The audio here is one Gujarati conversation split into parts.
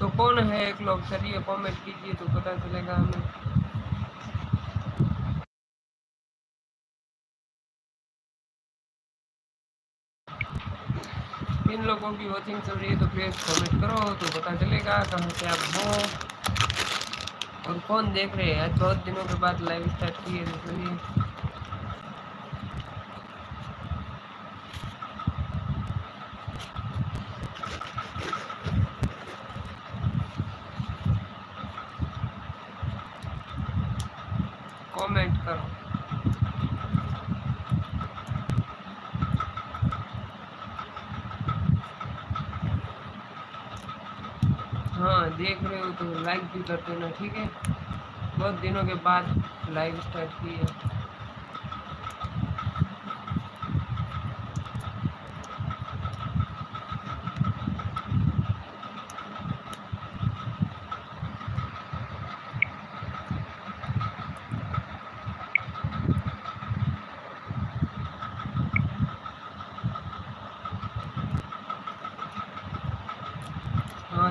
तो कौन है एक लोग? चलिए कमेंट कीजिए तो पता चलेगा हमें। तीन लोगों की वॉचिंग चल रही है तो प्लीज़ कमेंट करो तो पता चलेगा कहाँ से आप हो। और कौन देख रहे हैं? आज बहुत दिनों के बाद लाइव स्टार्ट किए तो चलिए कमेंट करो हाँ। देख रहे हो तो लाइक भी कर देना ठीक है? बहुत दिनों के बाद लाइव स्टार्ट की है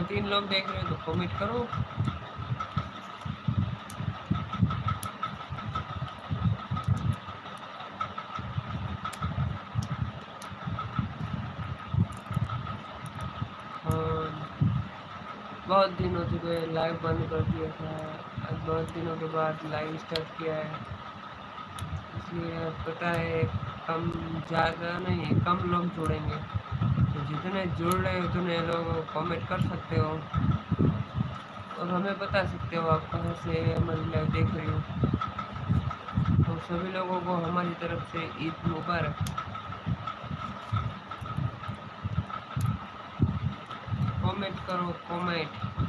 तीन लोग देख रहे हो तो कमेंट करो बहुत दिन चुके हैं लाइव बंद कर दिया था आज बहुत दिनों के बाद लाइव स्टार्ट किया है इसलिए पता है कम ज़्यादा नहीं कम लोग जुड़ेंगे जितने जुड़ रहे हो उतने लोग कमेंट कर सकते हो और हमें बता सकते हो आप कहाँ से हमारी लाइव देख रहे हो तो सभी लोगों को हमारी तरफ से ईद मुबारक कमेंट करो कमेंट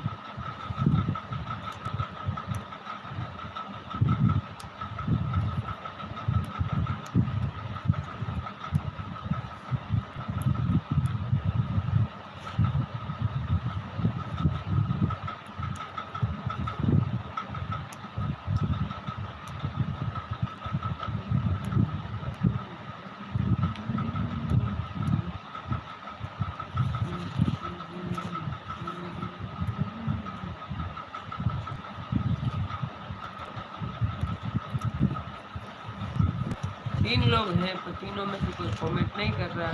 तीन लोग हैं तो तीनों में से कोई कमेंट नहीं कर रहा।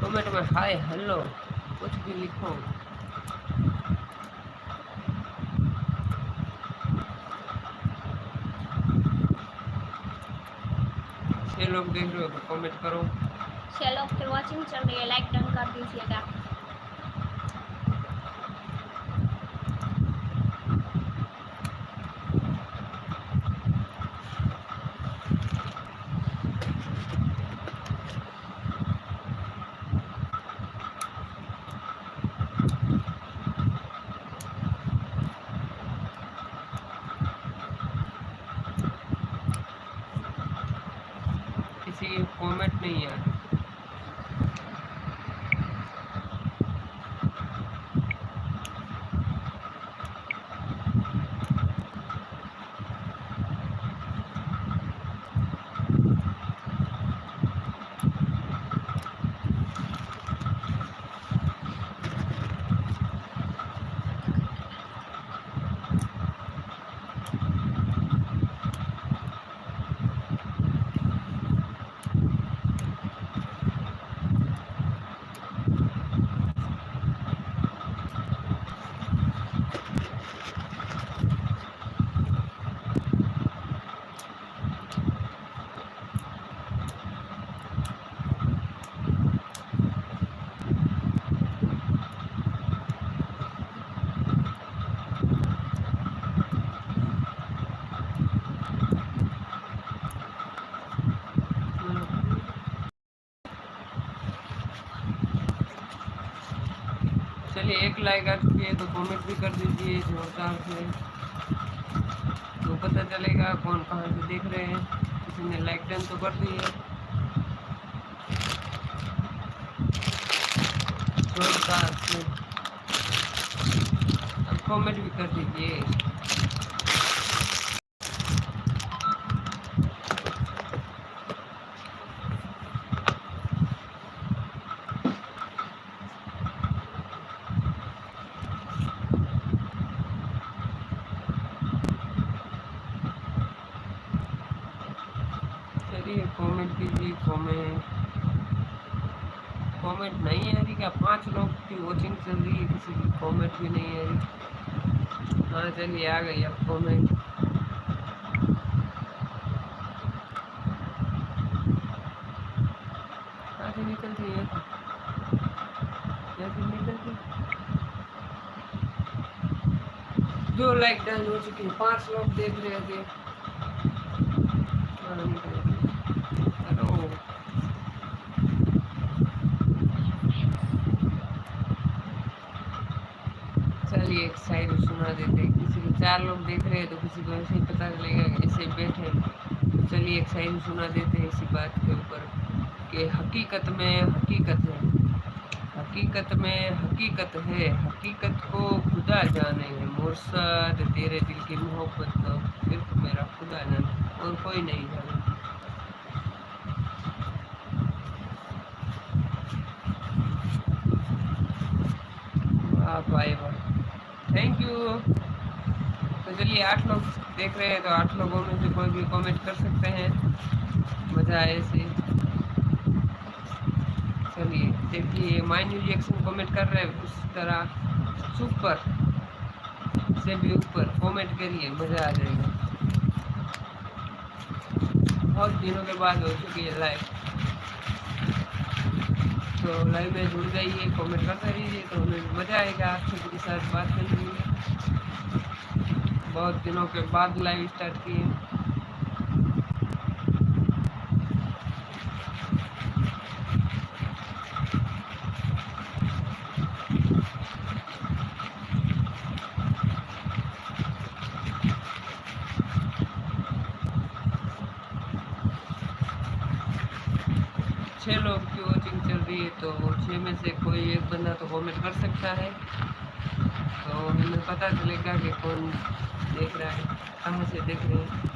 कमेंट में हाय हेलो कुछ भी लिखो। छह लोग देख रहे हो तो कमेंट करो। छह लोग की वॉचिंग चल रही है। लाइक डन कर दीजिएगा किसी की कमेंट नहीं है चलिए एक लाइक आ चुकी है तो कमेंट भी कर दीजिए जोरदार से तो पता चलेगा कौन कहाँ से देख रहे हैं। किसी ने लाइक डन तो कर दी है जोरदार से अब कमेंट भी कर दीजिए। ठीक कमेंट कीजिए कमेंट कमेंट नहीं आ रही क्या पाँच लोग की वॉचिंग चल रही है, किसी की कमेंट भी नहीं आ रही हाँ चलिए, आ गई अब कमेंट निकलती निकलती जो लाइक डन हो चुकी है, पाँच लोग देख रहे थे। देख रहे हैं तो किसी को ऐसे ही पता चलेगा ऐसे बैठे चलिए एक साइन सुना देते हैं इसी बात के ऊपर कि हकीकत में हकीकत है। हकीकत में हकीकत है। हकीकत को खुदा जाने। है तेरे दिल की मोहब्बत तो सिर्फ़ मेरा खुदा जाने और कोई नहीं जाने। भाई वाह। थैंक यू चलिए, आठ लोग देख रहे हैं तो आठ लोगों में से कोई भी कमेंट कर सकते हैं। मज़ा आए ऐसे। चलिए, देखिए न्यू रिएक्शन कमेंट कर रहे हैं, उस तरह। सुपर। से भी ऊपर कमेंट करिए, मज़ा आ जाएगा। बहुत दिनों के बाद हो चुकी है लाइव तो लाइव में जुड़ जाइए कमेंट करते रहिए तो हमें मज़ा आएगा। आप सभी के साथ बात करने में बहुत दिनों के बाद लाइव स्टार्ट किए छः लोग की वॉचिंग चल रही है तो छः में से कोई एक बंदा तो कमेंट कर सकता है। तो हमें पता चलेगा कि कौन देख रहा है। कहाँ से देख रहे हैं।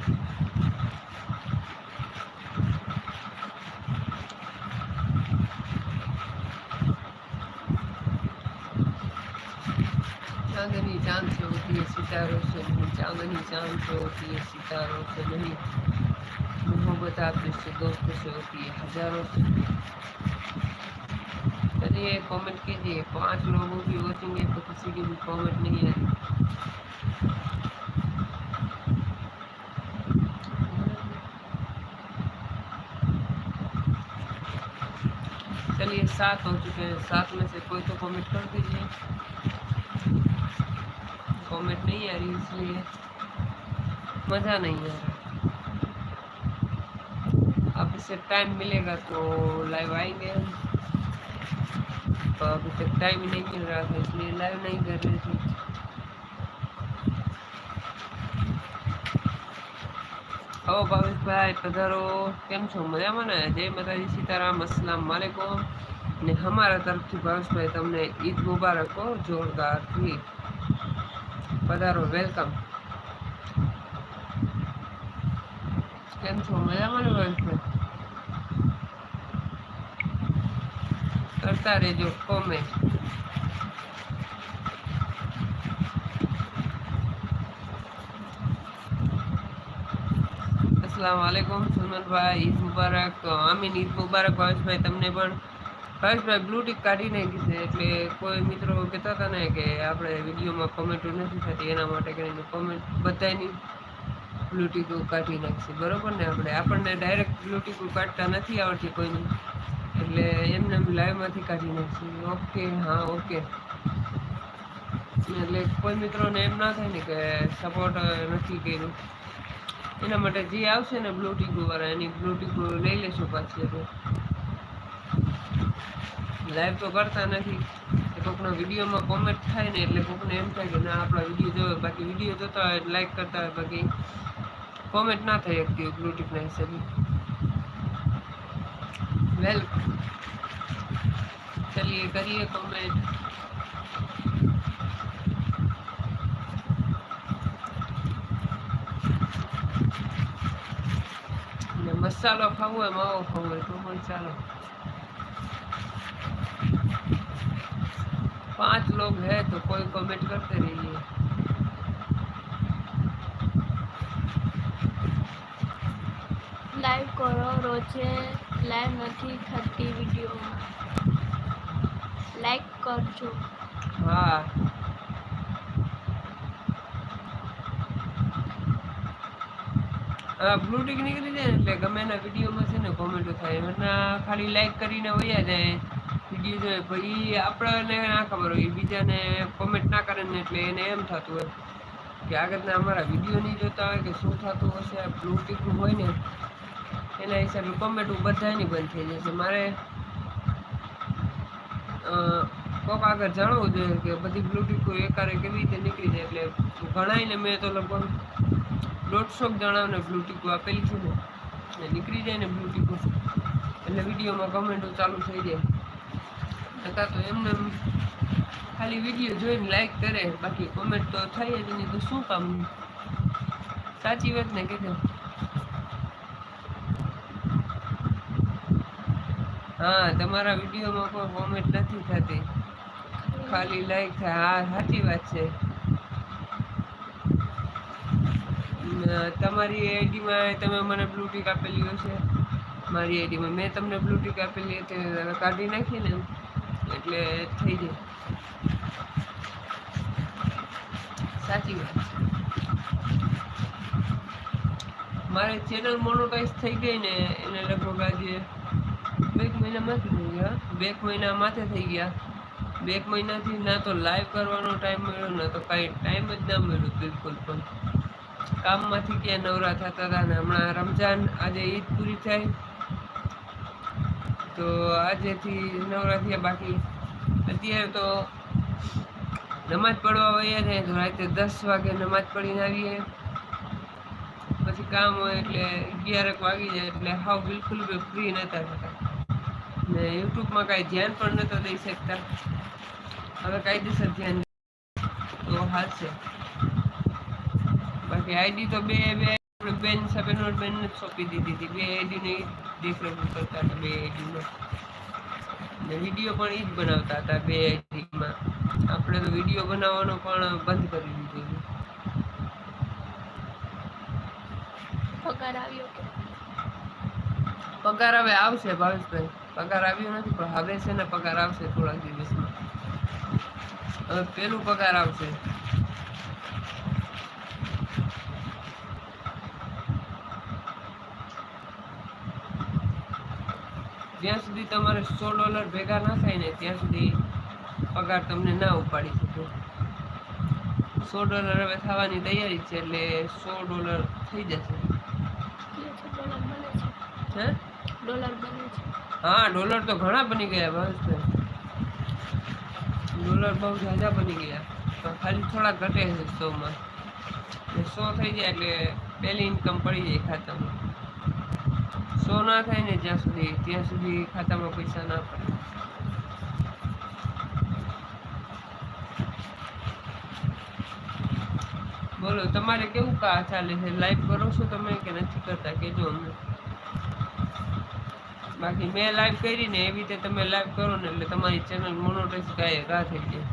चांदनी चाँद से होती है, सितारों से नहीं। चांदनी चाँद से होती है, सितारों से नहीं। मोहब्बत आप जैसे दोस्तों से होती है, हज़ारों से। चलिए कमेंट कीजिए। पाँच लोगों की वॉचिंग है तो किसी की भी कमेंट नहीं है चलिए सात हो चुके हैं सात में से कोई तो कमेंट कर दीजिए कमेंट नहीं आ रही इसलिए मज़ा नहीं आ रहा अब इससे टाइम मिलेगा तो लाइव आएंगे हम तो अभी तक टाइम ही नहीं मिल रहा था इसलिए लाइव नहीं कर रहे थे ઓ ભાવેશભાઈ પધારો કેમ છો મજામાં ને જય માતાજી સીતારામ અસલામ વાલેકુમ ને અમારા તરફથી ભાવેશભાઈ તમને ઈદ મુબારક હો, જોરદારથી. પધારો વેલકમ. કેમ છો? મજામાં ભાવેશભાઈ કરતા રહેજો કોમેન્ટ અસલામ વાલેકુમ સુમનભાઈ ઈદ મુબારક આમીન ઈદ મુબારક ભાવેશભાઈ તમને પણ. ભાવેશભાઈ બ્લુ ટીક કાઢી નાખી છે એટલે કોઈ મિત્રો કહેતા હતા ને કે આપણે વિડીયોમાં કોમેન્ટો નથી થતી, એના માટે કરીને કોમેન્ટ બધાની બ્લુ ટીકો કાઢી નાખશે બરાબર ને આપણે? આપણને ડાયરેક્ટ બ્લુ ટીકો કાઢતા નથી આવડતી કોઈની. એટલે એમને એમ લાઈવમાંથી કાઢી નાખશે ઓકે, હા, ઓકે. એટલે કોઈ મિત્રોને એમ ના થાય ને કે સપોર્ટ નથી કર્યું. એના માટે જે આવશે ને બ્લુ ટીકુ એની બ્લુ ટીકુ લઈ લેશું પાછી લાઈવ તો કરતા નથી. એ કોકનો વિડીયોમાં કોમેન્ટ થાય ને એટલે કોકને એમ થાય કે ના, આપણા વીડિયો જોવે બાકી વીડિયો જોતા હોય લાઈક કરતા હોય, બાકી કોમેન્ટ ના થઈ શકતી હોય બ્લુ હિસાબે. વેલ ચલીએ, કરીએ કોમેન્ટ મસાલો ખાવો હોય, માવો ખાવો હોય તો પણ ચાલો. पांच लोग हैं तो कोई कमेंट करते रहिए લાઈવ કરો રોજે લાઈવ નથી થતી વિડીયોમાં કરજો હા બ્લુ ટિક નીકળી જાય ને એટલે ગમે એના વિડીયોમાં છે ને કોમેન્ટો થાય એના ખાલી લાઈક કરીને વયા જાય વીડિયો જોઈએ, પછી આપણને ના ખબર હોય, બીજાને કોમેન્ટ ના કરે ને એટલે એને એમ થતું હોય કે આગળના અમારા વીડિયો નહીં જોતા હોય કે શું થતું હશે બ્લુટીકનું હોય ને, એના હિસાબે કોમેન્ટ બધાની બંધ થઈ જશે. મારે કોક આગળ જાણવું જોઈએ કે બધી બ્લુટૂથ એકારે કેવી રીતે નીકળી જાય એટલે ઘણાયને મેં તો લગભગ દોઢસો જણાવને બ્લુટૂથ આપેલી છે ને, એ નીકળી જાય ને બ્લુટૂથ એટલે વિડીયોમાં કમેન્ટો ચાલુ થઈ જાય. નકા તો એમને એમ ખાલી વીડિયો જોઈને લાઈક કરે, બાકી કોમેન્ટ તો થાય જ નહીં, તો શું કામ? સાચી વાત ને કે હા, તમારા વિડીયોમાં કોઈ કોમેન્ટ નથી થતી. ખાલી લાઈક થાય. હા, સાચી વાત છે. તમારી આઈડીમાં તમે મને બ્લુ ટિક આપેલી હશે? મારી આઈડીમાં મેં. તમને બ્લુ ટિક આપેલી હતી કાઢી નાખી ને એટલે થઈ જાય સાચી વાત. મારે ચેનલ મોનોટાઈઝ થઈ ગઈ ને એને લગભગ આજે બે મહિનામાંથી થઈ ગયા. બે મહિના માથે થઈ ગયા. બે મહિનાથી ના તો લાઈવ કરવાનો ટાઈમ મળ્યો, ના તો કાંઈ ટાઈમ જ ના મળ્યો બિલકુલ પણ. કામમાંથી ક્યાં નવરા થતા હતા ને હમણાં રમજાન આજે ઈદ પૂરી થાય. તો આજેથી નવરા થયા બાકી અત્યારે તો નમાજ પડવા હોઈએ ને તો રાતે દસ વાગે નમાજ પડીને આવીએ. પછી કામ હોય એટલે અગિયારક વાગી જાય એટલે હાવ બિલકુલ ફ્રી નહોતા થતા. ને યુટ્યુબમાં કાંઈ ધ્યાન પણ નહોતા દઈ શકતા. હવે કાયદેસર ધ્યાન તો હાલશે બાકી આઈડી તો બે બે, આપણે બેન સબેનો બેન જ સોંપી દીધી હતી. બે આઈડીને દેખરેખ કરતા હતા બે ને વીડિયો પણ એ જ બનાવતા હતા બે આઈડીમાં આપણે તો વીડિયો બનાવવાનો પણ બંધ કરી દીધો પગાર આવ્યો પગાર હવે આવશે ભાવેશભાઈ. પગાર આવ્યો નથી પણ હવે છે ને પગાર આવશે થોડાક દિવસમાં. હવે પેલું પગાર આવશે. જ્યાં સુધી તમારે સો ડોલર ભેગા ના થાય ને ત્યાં સુધી પગાર તમને ના ઉપાડી શકે. સો ડોલર હવે થવાની તૈયારી છે એટલે સો ડોલર થઈ જશે. હે? હા, ડોલર તો ઘણા બની ગયા ભાવેશભાઈ ડોલર બહુ ઝાઝા બની ગયા. પણ ખાલી થોડા ઘટે છે સોમાં. સો થઈ જાય એટલે પહેલી ઇન્કમ પડી જાય ખાતામાં. સો ના થાય ને જ્યાં સુધી, ત્યાં સુધી ખાતામાં પૈસા ના પડે. બોલો, તમારે કેવું કા ચાલે છે? લાઈવ કરો છો તમે કે નથી કરતા? કેજો અમને. બાકી મેં લાઈવ કરી ને એવી રીતે તમે લાઈવ કરો ને એટલે તમારી ચેનલ મોનોટાઈઝ ગાય, ગા થઈ જાય.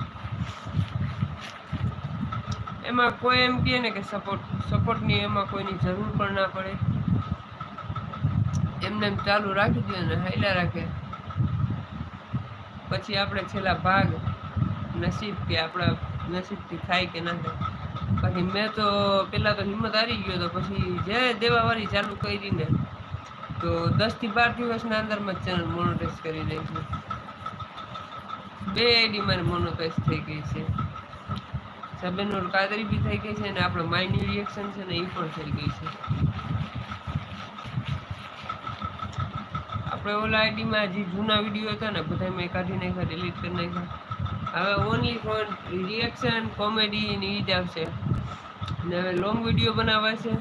એમાં કોઈ એમ કહે ને કે સપોર્ટ સપોર્ટની એમાં કોઈની જરૂર પણ ના પડે. એમને એમ ચાલુ રાખી દઈએ ને હાલ્યા રાખે. પછી આપણે છેલ્લા ભાગ નસીબ કે આપણા નસીબથી થાય કે ના થાય. બાકી મેં તો પહેલાં તો હિંમત હારી ગયો તો પછી જે દેવાવાળી ચાલુ કરીને તો દસથી બાર દિવસના અંદરમાં ચેનલ મોનોટાઈઝ કરી નાખ્યું બે આઈડી મારી મોનોટાઈઝ થઈ ગઈ છે. સબેનોર કાદરી બી થઈ ગઈ છે અને આપણો માઇન્ડ રિએક્શન છે ને એ પણ થઈ ગઈ છે. આપણે ઓલા આઈડીમાં જે જૂના વીડિયો હતા ને બધા મેં કાઢી નાખ્યા ડિલીટ કરી નાખ્યા. હવે ઓનલી ફોન રિએક્શન કોમેડી ને જ આવશે. ને હવે લોંગ વીડિયો બનાવવા છે.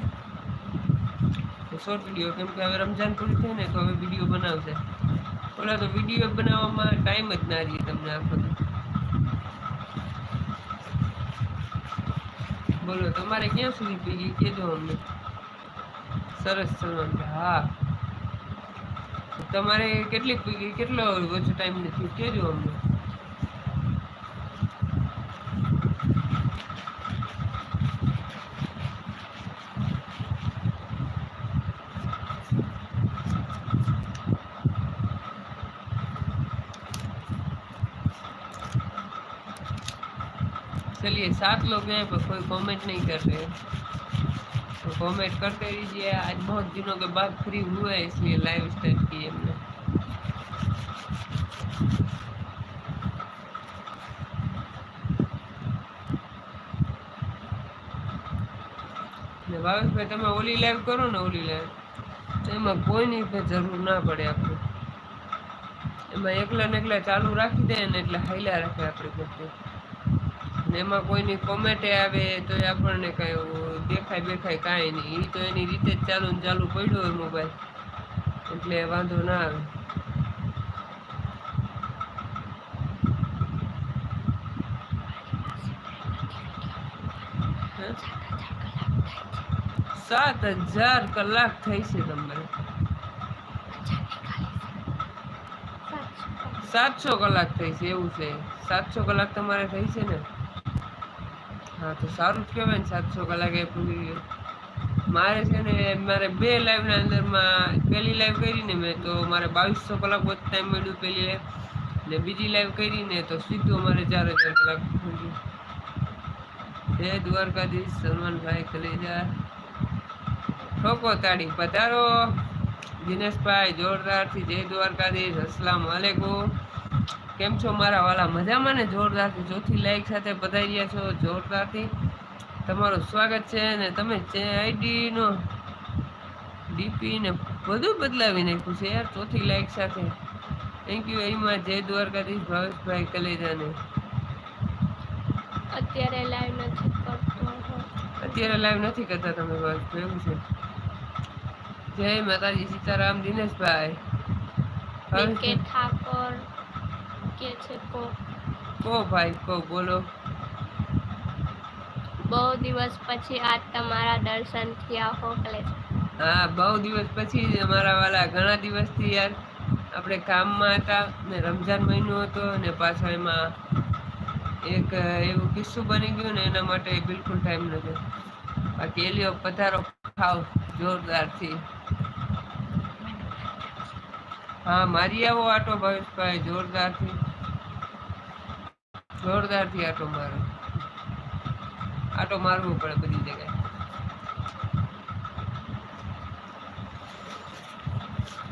શોર્ટ વીડિયો, કેમ કે હવે રમજાન પૂરી થઈ ને, તો હવે વીડિયો બનાવશે. ઓલા તો વીડિયો બનાવવામાં ટાઈમ જ ના રહીએ તમને આખો. બોલો, તમારે ક્યાં સુધી પી ગઈ કહેજો અમને. સરસ સલમાન હા. તમારે કેટલી પી ગઈ કેટલો ઓછો ટાઈમ નથી કહેજો અમને चलिए सात लोग हैं पर कोई कमेंट नहीं कर रहे तो कमेंट करते रहिए आज बहुत दिनों के बाद फ्री हुए हैं इसलिए लाइव स्टार्ट આપીએ એમને. ભાવેશભાઈ તમે ઓલી લાઈવ કરો ને ઓલી લાઈવ એમાં કોઈની જરૂર ના પડે આપણે. એમાં એકલા ને એકલા ચાલુ રાખી દે ને એટલે હાઈલા રાખે આપણે બધું. ને એમાં કોઈની કોમેન્ટે આવે તો આપણને કાંઈ દેખાય બેખાય કાંઈ નહીં. એ તો એની રીતે જ ચાલુ ને ચાલુ પડ્યું હોય મોબાઈલ એટલે વાંધો ના આવે. સાત હજાર કલાક થઈ છે તમારે. સાતસો કલાક થઈ છે, એવું છે. સાતસો કલાક તમારે થઈ છે ને? હા, તો સારું જ કહેવાય ને, સાતસો કલાક એ પૂરી. મારે છે ને, મારે બે લાઈવના અંદરમાં, પહેલી લાઈવ કરીને મેં તો મારે બાવીસો કલાક વધુ ટાઈમ મળ્યું પહેલી લાઈવ ને બીજી લાઈવ કરીને તો સીધું મારે ચાર હજાર કલાક જય દ્વારકાધીશ, સલમાનભાઈ કલેજા ઠોકો તાળી, પધારો. દિનેશભાઈ, જોરદારથી જય દ્વારકાધીશ, અસલામ વાલેકુમ. કેમ છો મારા વાલા? મજામાં ને? જોરદારથી, ચોથી લાઈક સાથે પધારી રહ્યા છો, જોરદારથી. તમારું સ્વાગત છે ને તમે આઈડીનો ડીપી ને બધું બદલાવી નાખ્યું છે યાર ચોથી લાઈક સાથે. થેન્ક યુ વેરી મચ જય દ્વારકાધીશ ભાવેશભાઈ કલેજાને. અત્યારે લાઈવ નથી કરતો અત્યારે લાઈવ નથી કરતા તમે બસ એવું છે. જય માતાજી સીતારામ દિનેશભાઈ. કે ઠાકોર કે છે કો કો ભાઈ કો બોલો. બહુ દિવસ પછી આજ તમારા દર્શન થયા હો, કલેજ. હા, બહુ દિવસ પછી જ અમારા વાલા ઘણા દિવસથી યાર આપણે કામમાં હતા ને રમઝાન મહિનો હતો ને પાછો એમાં એક એવું કિસ્સું બની ગયું ને એના માટે બિલકુલ ટાઈમ નથી. બાકી એલિયો પધારો, ખાવ, જોરદારથી. હા, મારી આવો આટો ભાવેશભાઈ, જોરદારથી. જોરદારથી આટો મારો. આટો મારવો પડે બધી જગ્યાએ.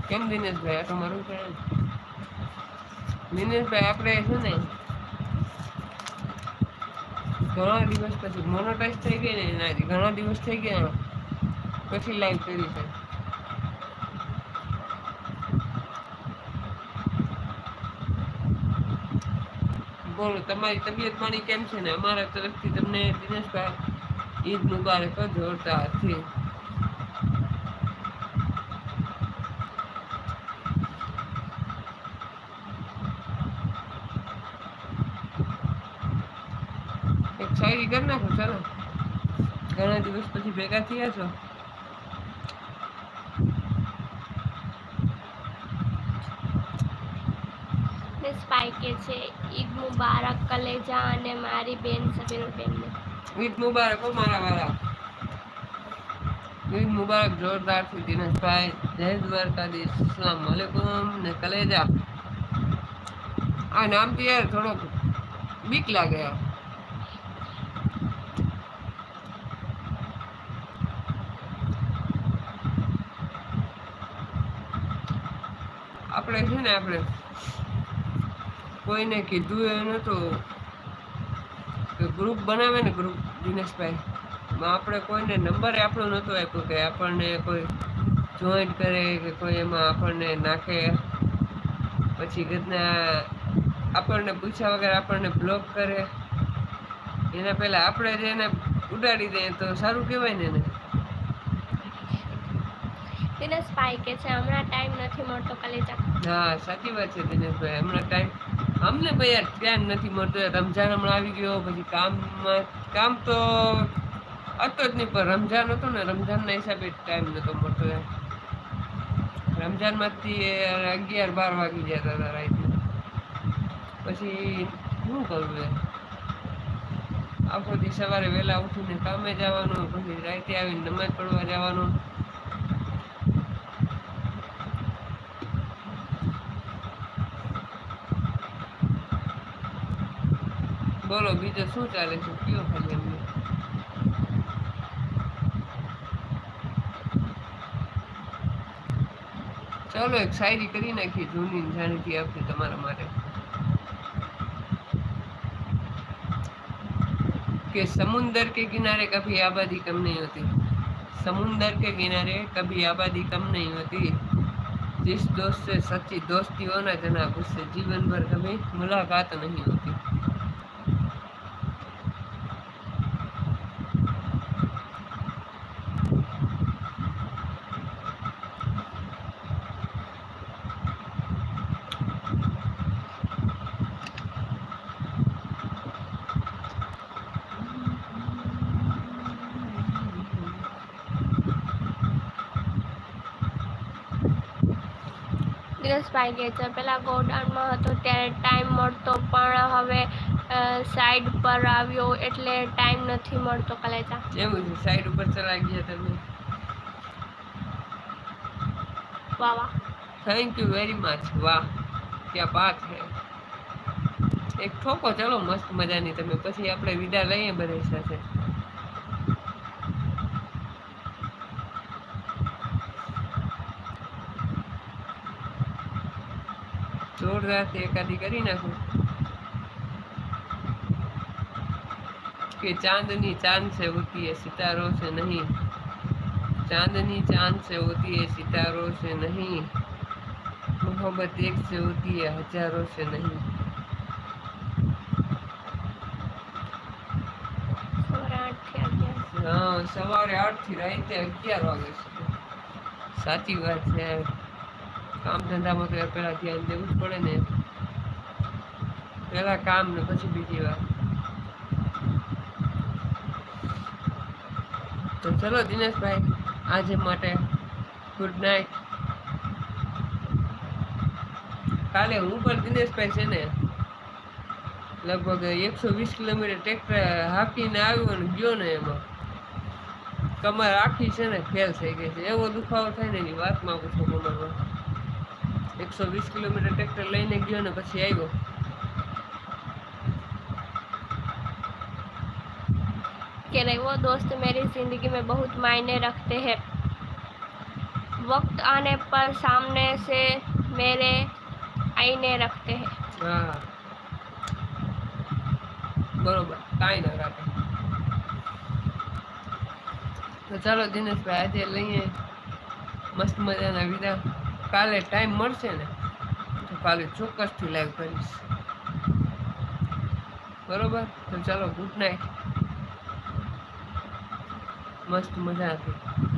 કેમ દિનેશભાઈ આટો મારવું પડે? દિનેશભાઈ આપણે શું ને ઘણા દિવસ પછી મોનોટાઈઝ થઈ ગઈ ને એનાથી. ઘણા દિવસ થઈ ગયા, પછી લાઈવ કરી છે. બોલો, તમારી તબિયત પાણી કેમ છે ને? અમારા તરફથી તમને દિનેશભાઈ ઈદ મુબારક જોરદારથી. એક શાયરી કરી નાખો, ચાલો. ઘણા દિવસ પછી ભેગા થયા છો. સ્પાઈકે છે. ઈદ મુબારક કલેજા અને મારી બેન સબીર બેનને ઈદ મુબારક હો મારા વાળા. ઈદ મુબારક જોરદારથી દિનેશભાઈ, જય દ્વારકાધીશ અસલામ વાલેકુમ ને કલેજા. આ નામથી યાર થોડોક બીક લાગે આપણે છે ને આપણે કોઈને કીધું એ નહોતું કે ગ્રુપ બનાવે ને ગ્રુપ દિનેશભાઈ. આપણે કોઈને નંબર આપણો નહોતો આપ્યો કે આપણને કોઈ જોઈન્ટ કરે કે કોઈ એમાં આપણને નાખે. પછી ઘરના આપણને પૂછ્યા વગર આપણને બ્લોક કરે. એના પહેલાં આપણે જ એને ઉડાડી દઈએ તો સારું કહેવાય ને એને. દિનેશભાઈ કે છે હમણાં ટાઈમ નથી મળતો કલેજા હા સાચી વાત છે દિનેશભાઈ. હમણાં ટાઈમ અમને ભાઈ યાર ધ્યાન નથી મળતું. રમઝાન હમણાં આવી ગયો, પછી કામમાં કામ તો હતો જ નહીં, પણ રમઝાન હતું ને, રમઝાનના હિસાબે ટાઈમ નહોતો મળતો યાર રમઝાનમાંથી અગિયાર, બાર વાગી જતા હતા રાતના. પછી શું કરવું યાર આખો દી સવારે વહેલા ઉઠીને કામે જવાનું, પછી રાતે આવીને નમાજ પડવા જવાનું. બોલો બીજું શું ચાલે છે કયો ખાલી અમને ચાલો એક શાયરી કરી નાખી જૂની ને જાણીતી આપણી તમારા માટે कि समुंदर के किनारे कभी आबादी कम नहीं होती समुंदर के किनारे कभी आबादी कम नहीं होती जिस दोस्त से सच्ची दोस्ती हो ना जनाब उससे जीवन भर कभी मुलाकात नहीं होती દિનેશભાઈ ગયા છે. પહેલાં ગોડાઉનમાં હતો ત્યારે ટાઈમ મળતો પણ હવે સાઈડ પર આવ્યો એટલે ટાઈમ નથી મળતો કલેજા. એવું છે સાઈડ ઉપર ચલા ગયા તમે? વાહ વાહ. થેન્ક યુ વેરી મચ વાહ ક્યાં બાત હે એક ઠોકો ચલો મસ્ત મજાની તમે. પછી આપણે વિદા લઈએ બધા સાથે. જોરદારથી એકાદી કરી નાખું. કે ચાંદની ચાંદ છે હોતી એ સિતારો છે નહીં. ચાંદની ચાંદ છે હોતી એ સિતારો છે નહીં. મોહબ્બત એક છે હોતી એ હજારો છે નહીં. સવારે આઠથી રાતે અગિયાર વાગે સુધી. સાચી વાત છે. કામ ધંધામાં તો પહેલાં ધ્યાન દેવું જ પડે ને. પહેલાં કામ ને પછી બીજી વાત. તો ચલો દિનેશભાઈ, આજે માટે ગુડ નાઇટ કાલે હું પણ દિનેશભાઈ છે ને, લગભગ એકસો વીસ કિલોમીટર ટ્રેક્ટર હાંકીને આવ્યો ને ગયો ને એમાં. કમર આખી છે ને ફેલ થઈ ગઈ છે. એવો દુખાવો થાય ને એની વાતમાં પૂછો. એકસો વીસ કિલોમીટર ટ્રેક્ટર લઈને ગયો ને પછી આવ્યો कि नहीं वो दोस्त मेरी ज़िंदगी में बहुत मायने रखते हैं वक्त आने पर सामने से मेरे आईने रखते हैं હા બરોબર કાંઈ ના રાખે તો ચાલો દિનેશભાઈ આજે લઈએ મસ્ત મજાના વિદા કાલે ટાઈમ મળશે ને, તો કાલે ચોક્કસથી લાઈવ કરીશ. બરોબર? તો ચાલો ગુડ નાઇટ મસ્ત મજા હતી